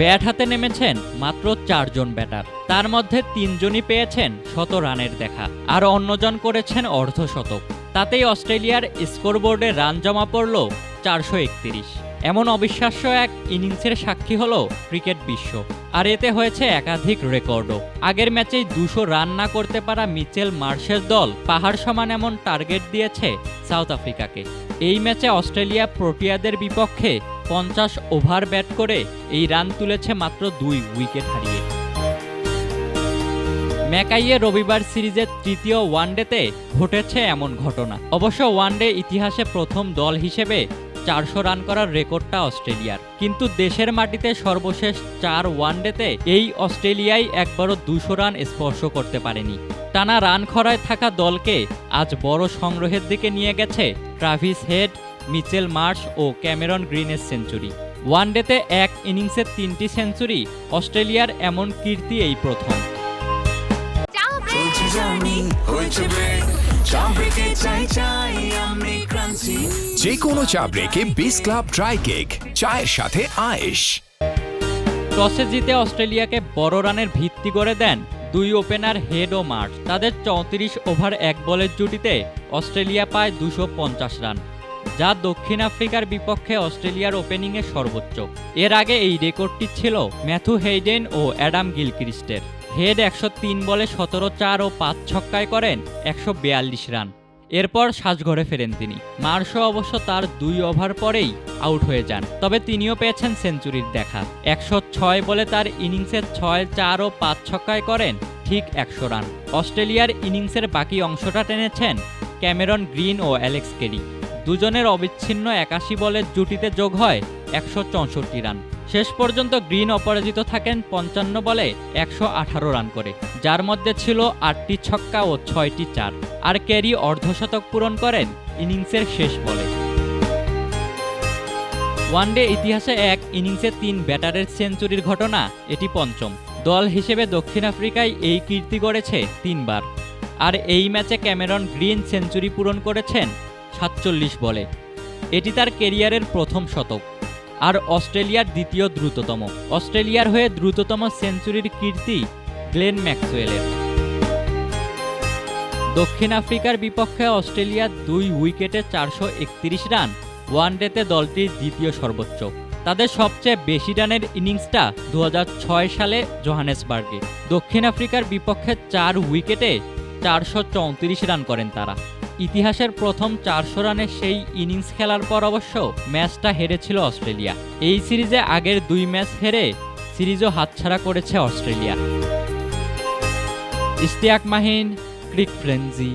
Bat হাতে নেমেছেন মাত্র চারজন ব্যাটার। তার মধ্যে তিনজনই পেয়েছেন শত রানের দেখা, আর অন্যজন করেছেন অর্ধশতক। তাতেই অস্ট্রেলিয়ার স্কোরবোর্ডে রান জমা পড়ল চারশো একত্রিশ। এমন অবিশ্বাস্য এক ইনিংসের সাক্ষী হলো ক্রিকেট বিশ্ব, আর এতে হয়েছে একাধিক রেকর্ডও। আগের ম্যাচেই দুশো রান না করতে পারা মিচেল মার্শের দল পাহাড় সমান এমন টার্গেট দিয়েছে সাউথ আফ্রিকাকে। এই ম্যাচে অস্ট্রেলিয়া প্রোটিয়াদের বিপক্ষে পঞ্চাশ ওভার ব্যাট করে এই রান তুলেছে মাত্র দুই উইকেট হারিয়ে। ম্যাকাইয়ে রবিবার সিরিজের তৃতীয় ওয়ানডেতে ঘটেছে এমন ঘটনা। অবশ্য ওয়ানডে ইতিহাসে প্রথম দল হিসেবে চারশো রান করার রেকর্ডটা অস্ট্রেলিয়ার। কিন্তু দেশের মাটিতে সর্বশেষ চার ওয়ানডেতে এই অস্ট্রেলিয়াই একবারও দুশো রান স্পর্শ করতে পারেনি। টানা রান খরায় থাকা দলকে আজ বড় সংগ্রহের দিকে নিয়ে গেছে ট্রাভিস হেড মিচেল মার্শ ও ক্যামেরন গ্রিনের সেঞ্চুরি। ওয়ানডেতে এক ইনিংসে তিনটি সেঞ্চুরি অস্ট্রেলিয়ার এমন কীর্তি এই প্রথম। যে কোনো চা ব্রেকে বিস ক্লাব ড্রাই কেক চায়ের সাথে আয়েশ। টসে জিতে অস্ট্রেলিয়াকে বড় রানের ভিত্তি করে দেন দুই ওপেনার হেড ও মার্চ তাদের চৌত্রিশ ওভার এক বলের জুটিতে অস্ট্রেলিয়া পায় দুশো পঞ্চাশ রান। যা দক্ষিণ আফ্রিকার বিপক্ষে অস্ট্রেলিয়ার ওপেনিংয়ে সর্বোচ্চ। এর আগে এই রেকর্ডটি ছিল ম্যাথু হেইডেন ও অ্যাডাম গিলক্রিস্টের। হেড একশো তিন বলে সতেরো চার ও পাঁচ ছক্কায় করেন একশো বিয়াল্লিশ রান। এরপর সাজঘরে ফেরেন তিনি। মার্শো অবশ্য তার দুই ওভার পরেই আউট হয়ে যান, তবে তিনিও পেয়েছেন সেঞ্চুরির দেখা। একশো ছয় বলে তার ইনিংসের ছয় চার ও পাঁচ ছক্কায় করেন ঠিক একশো রান। অস্ট্রেলিয়ার ইনিংসের বাকি অংশটা টেনেছেন ক্যামেরন গ্রিন ও অ্যালেক্স কেরি। দুজনের অবিচ্ছিন্ন একাশি বলের জুটিতে যোগ হয় একশো চৌষট্টি রান। শেষ পর্যন্ত গ্রিন অপরাজিত থাকেন পঞ্চান্ন বলে একশো আঠারো রান করে, যার মধ্যে ছিল আটটি ছক্কা ও ছয়টি চার। আর ক্যারি অর্ধশতক পূরণ করেন ইনিংসের শেষ বলে। ওয়ানডে ইতিহাসে এক ইনিংসে তিন ব্যাটারের সেঞ্চুরির ঘটনা এটি পঞ্চম। দল হিসেবে দক্ষিণ আফ্রিকায় এই কীর্তি গড়েছে তিনবার। আর এই ম্যাচে ক্যামেরন গ্রিন সেঞ্চুরি পূরণ করেছেন সাতচল্লিশ বলে। এটি তার কেরিয়ারের প্রথম শতক। আর অস্ট্রেলিয়ার দ্বিতীয় দ্রুততম। অস্ট্রেলিয়ার হয়ে দ্রুততম সেঞ্চুরির কীর্তি গ্লেন ম্যাক্সওয়েলের। দক্ষিণ আফ্রিকার বিপক্ষে অস্ট্রেলিয়ার দুই উইকেটে চারশো একত্রিশ রান ওয়ানডেতে দলটির দ্বিতীয় সর্বোচ্চ। তাদের সবচেয়ে বেশি রানের ইনিংসটা দু হাজার ছয় সালে জোহানেসবার্গে। দক্ষিণ আফ্রিকার বিপক্ষে চার উইকেটে চারশো চৌত্রিশ রান করেন তারা। ইতিহাসের প্রথম চারশো রানের সেই ইনিংস খেলার পর অবশ্য ম্যাচটা হেরেছিল অস্ট্রেলিয়া। এই সিরিজে আগের দুই ম্যাচ হেরে সিরিজও হাতছাড়া করেছে অস্ট্রেলিয়া। ইস্তিয়াক মাহিন, ক্রিক ফ্রেন্সি